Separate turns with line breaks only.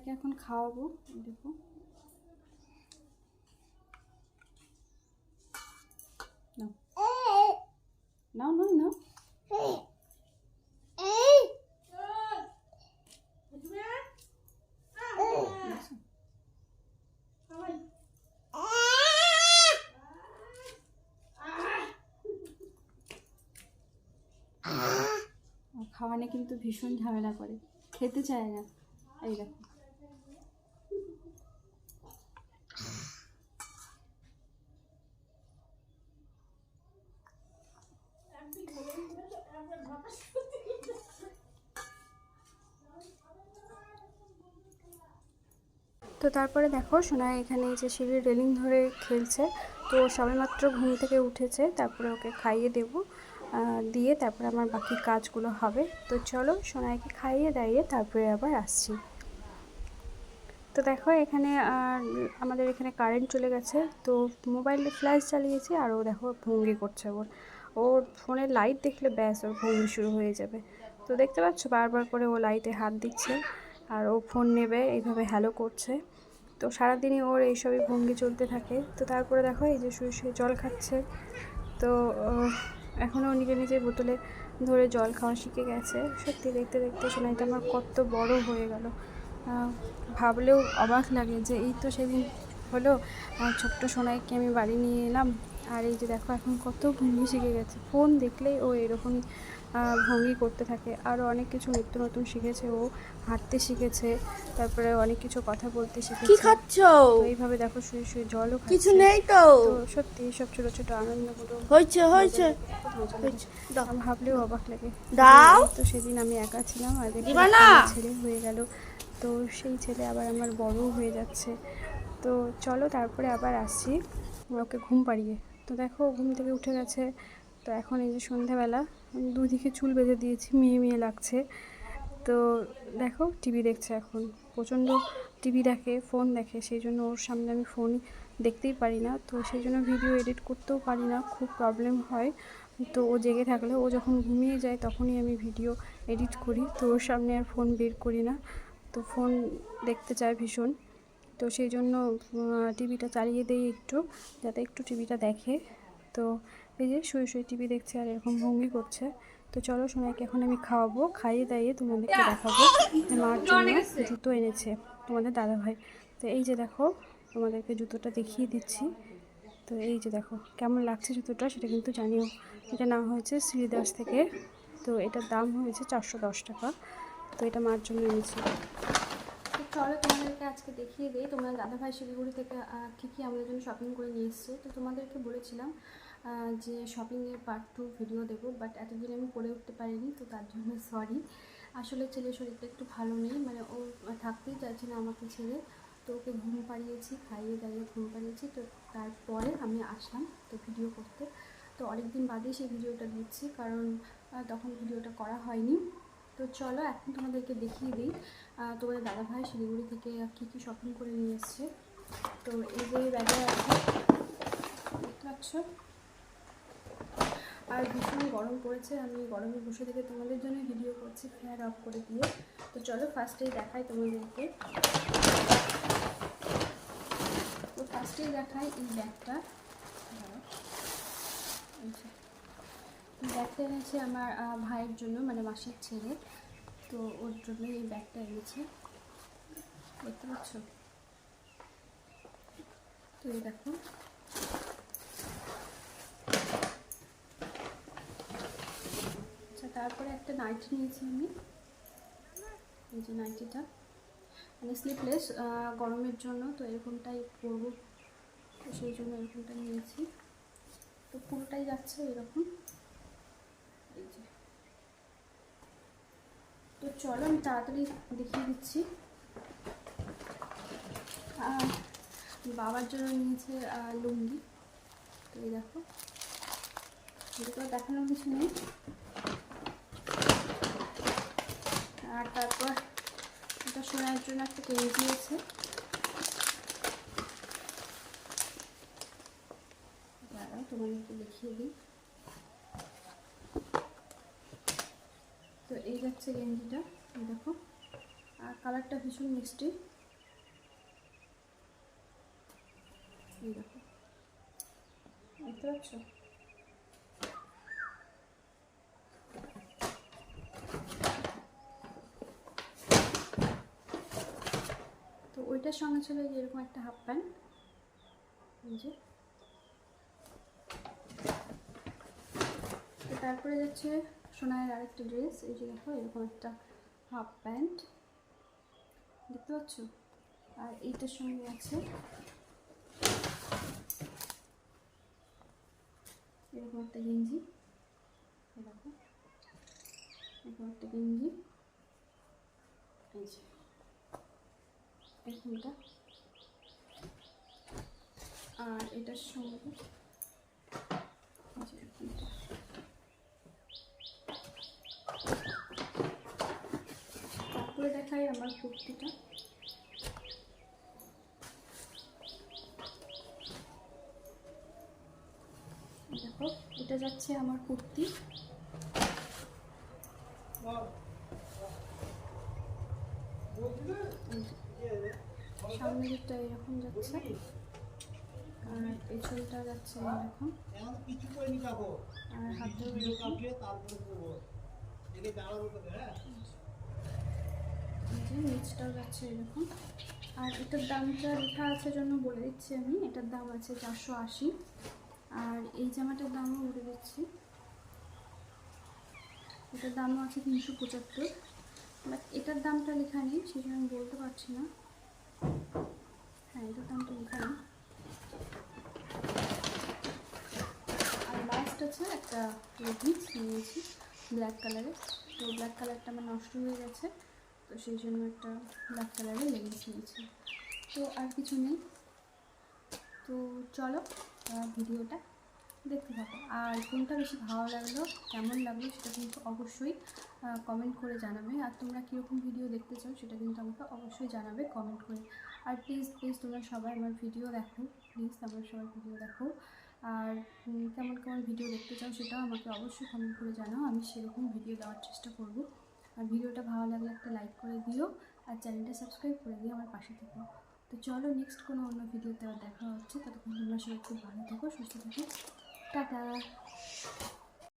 সোনাইকে এখন খাওয়াবো দেখো নাও। নাও দেখছ? খাওয়ানে কিন্তু ভীষণ ঝামেলা করে। খেতে চায় না। এই দেখো। তো তারপরে দেখো সোনা এখানে এই যে সিঁড়ির রেলিং ধরে খেলছে। তো সবেমাত্র ঘুম থেকে উঠেছে, তারপরে ওকে খাইয়ে দেবো দিয়ে তারপরে আমার বাকি কাজগুলো হবে। তো চলো সোনাইকে খাইয়ে দাইয়ে তারপরে আবার আসছি। তো দেখো এখানে আমাদের এখানে কারেন্ট চলে গেছে, তো মোবাইলে ফ্ল্যাশ চালিয়েছি, আর ও দেখো ভঙ্গি করছে ওর। ওর ফোনে লাইট দেখলে ব্যাস, ওর ভঙ্গি শুরু হয়ে যাবে। তো দেখতে পাচ্ছ বারবার করে ও লাইটে হাত দিচ্ছে। আর ও ফোন নেবে, এইভাবে হ্যালো করছে। তো সারাদিনই ওর এইসবই ভঙ্গি চলতে থাকে। তো তারপরে দেখো এই যে শুয়ে শুয়ে জল খাচ্ছে। তো এখনও নিজে নিজে বোতলে ধরে জল খাওয়া শিখে গেছে। সত্যি দেখতে দেখতে সোনাইটা আমার কত বড় হয়ে গেল। ভাবলেও অবাক লাগে যে এই তো সেদিন হলো। আমার ছোট্ট সোনাইকে আমি বাড়ি নিয়ে এলাম। আর এই যে দেখো এখন কত ভঙ্গি শিখে গেছে। ফোন দেখলেই ও এরকমই ভঙ্গি করতে থাকে। আরও অনেক কিছু নিত্য নতুন শিখেছে। ও হাঁটতে শিখেছে। তারপরে অনেক কিছু কথা বলতে
কি
শিখেছে
খাচ্ছ
এইভাবে দেখো শুয়ে শুয়ে জলও
কিছু নেই তো?
সত্যি সব ছোট ছোট আনন্দগুলো
হয়েছে হয়েছে।
ভাবলেও অবাক লাগে।
দাও।
তো সেদিন আমি একা ছিলাম। আর ছেলে হয়ে গেল। তো সেই ছেলে আবার আমার বড়ও হয়ে যাচ্ছে। তো চলো তারপরে আবার আসছি। ওকে ঘুম পাড়িয়ে। তো দেখো ঘুম থেকে উঠে গেছে। তো এখন এই যে সন্ধ্যাবেলা দুদিকে চুল বেঁধে দিয়েছি, মেয়ে মেয়ে লাগছে। তো দেখো, টিভি দেখছে এখন। প্রচণ্ড টিভি দেখে, ফোন দেখে, সেই জন্য ওর সামনে আমি ফোন দেখতেই পারি না। তো সেই জন্য ভিডিও এডিট করতেও পারি না, খুব প্রবলেম হয়। তো ও জেগে থাকলে, ও যখন ঘুমিয়ে যায়, তখনই আমি ভিডিও এডিট করি। তো ওর সামনে আর ফোন বের করি না। তো ফোন দেখতে চায় ভীষণ। তো সেই জন্য টিভিটা চালিয়ে দিই একটু, যাতে একটু টিভিটা দেখে। তো এই যে শুয়ে শুয়ে টিভি দেখছে আর এরকম ভঙ্গি করছে। তো চলো সোনাইকে এখন আমি খাওয়াবো খাইয়ে দাইয়ে তোমাদেরকে দেখাবো। মার জন্য জুতো এনেছে তোমাদের দাদাভাই। তো এই যে দেখো তোমাদেরকে জুতোটা দেখিয়ে দিচ্ছি। তো এই যে দেখো কেমন লাগছে জুতোটা সেটা কিন্তু জানিও। এটা নাম হয়েছে শ্রীদাস থেকে। তো এটার দাম হয়েছে চারশো দশ টাকা। তো এটা মার জন্য এনেছি। তো চলো তোমাদেরকে আজকে দেখিয়ে দিই। তোমরা দাদাভাই শিলিগুড়ি থেকে কী কী আমাদের জন্য শপিং করে নিয়ে এসছে। তো তোমাদেরকে বলেছিলাম যে শপিংয়ের পার্ট টু ভিডিও দেবো বাট এতদিন আমি করে উঠতে পারিনি, তো তার জন্য সরি আসলে ছেলের শরীরটা একটু ভালো নেই মানে ও থাকতেই চাইছে না আমাকে ছেড়ে। তো ওকে ঘুম পাড়িয়েছি, খাইয়ে দাইয়ে ঘুম পাড়িয়েছি, তো তারপরে আমি আসলাম তো ভিডিও করতে। তো অনেক দিন বাদেই সেই ভিডিওটা দিচ্ছি, কারণ তখন ভিডিওটা করা হয়নি। তো চলো, এখন তোমাদেরকে দেখিয়ে দিই তোমাদের দাদাভাই শিলিগুড়ি থেকে কী কী শপিং করে নিয়ে এসছে। তো এই যে ব্যাগে আছে, দেখতে পাচ্ছ? আর ভীষণ গরম পড়েছে, আমি গরমে বসে থেকে তোমাদের জন্য ভিডিও করছি ফ্যান অফ করে দিয়ে। তো চলো ফার্স্টেই দেখাই তোমাদেরকে। তো ফার্স্টেই দেখাই এই ব্যাগটা। ব্যাগটা এনেছে আমার ভাইয়ের জন্য মানে মাসির ছেলে। তো ওর জন্য এই ব্যাগটা এনেছে। দেখতে পাচ্ছ? তো এই দেখো। তারপরে একটা নাইটি নিয়েছি আমি। এই যে নাইটিটা। মানে স্লিপলেস গরমের জন্য তো এরকমটাই পরবো। তো সেই জন্য এরকমটা নিয়েছি। তো পুরোটাই যাচ্ছে এরকম। এই যে। তো চলো আমি তাড়াতাড়ি দেখিয়ে দিচ্ছি। বাবার জন্য নিয়েছে লুঙ্গি। তো এই দেখো। দেখানোর কিছু নেই। আর তারপর এটা শোনার জন্য একটা কেজি দিয়েছে। তোমার একটু দেখিয়ে দিই। তো এই যাচ্ছে গেঞ্জিটা দেখো। আর কালারটা ভীষণ মিষ্টি। এই দেখো। বুঝতে পারছ? ওইটার সঙ্গে ছিল যে এরকম একটা হাফ প্যান্ট যে। তারপরে যাচ্ছে সোনায়ের আরেকটা ড্রেস এই যে দেখো, এরকম একটা হাফ প্যান্ট দেখতে পাচ্ছ? আর এইটার সঙ্গে আছে এরকম একটা গেঞ্জি। দেখো, এরকম একটা গেঞ্জি। এই যে। এরকমটা আর এটার সঙ্গে এই। তারপরে দেখাই আমার কুর্তিটা। দেখো এটা যাচ্ছে আমার কুর্তি। সামনে দিকটা এরকম যাচ্ছে। আর পেছনটা যাচ্ছে এরকম। নিচটাও যাচ্ছে এরকম। আর এটার দামটা লেখা আছে জন্য বলে দিচ্ছি আমি। এটার দাম আছে চারশো আশি। আর এই জামাটার দামও বলে দিচ্ছি। এটার দামও আছে তিনশো পঁচাত্তর। বাট এটার দামটা লেখা নেই জন্য আমি বলতে পারছি না। হ্যাঁ দোকানটা নেই আর লাস্ট আছে একটা লেগিংস নিয়েছি ব্ল্যাক কালারের তো ব্ল্যাক কালারটা আমার নষ্ট হয়ে গেছে, তো সেই জন্য একটা ব্ল্যাক কালারের লেগিংস নিয়েছি। তো আর কিছু নেই। তো চলো ভিডিওটা দেখতে থাকো। আর কোনটা বেশি ভালো লাগল, কেমন লাগল সেটা কিন্তু অবশ্যই কমেন্ট করে জানাবে। আর তোমরা কীরকম ভিডিও দেখতে চাও সেটা কিন্তু আমাকে অবশ্যই জানাবে কমেন্ট করে। আর প্লিজ প্লিজ তোমরা সবাই আমার ভিডিও দেখো। প্লিজ আমার সবাই ভিডিও দেখো। আর কেমন কেমন ভিডিও দেখতে চাও সেটাও আমাকে অবশ্যই কমেন্ট করে জানাও। আমি সেরকম ভিডিও দেওয়ার চেষ্টা করব। আর ভিডিওটা ভালো লাগলে একটা লাইক করে দিও। আর চ্যানেলটা সাবস্ক্রাইব করে দিও আমার পাশে থেকো। তো চলো নেক্সট কোনো অন্য ভিডিওতে দেখা হচ্ছে। ততক্ষণ তোমরা সবাই খুব ভালো থাকো, সুস্থ থেকো। টাটা।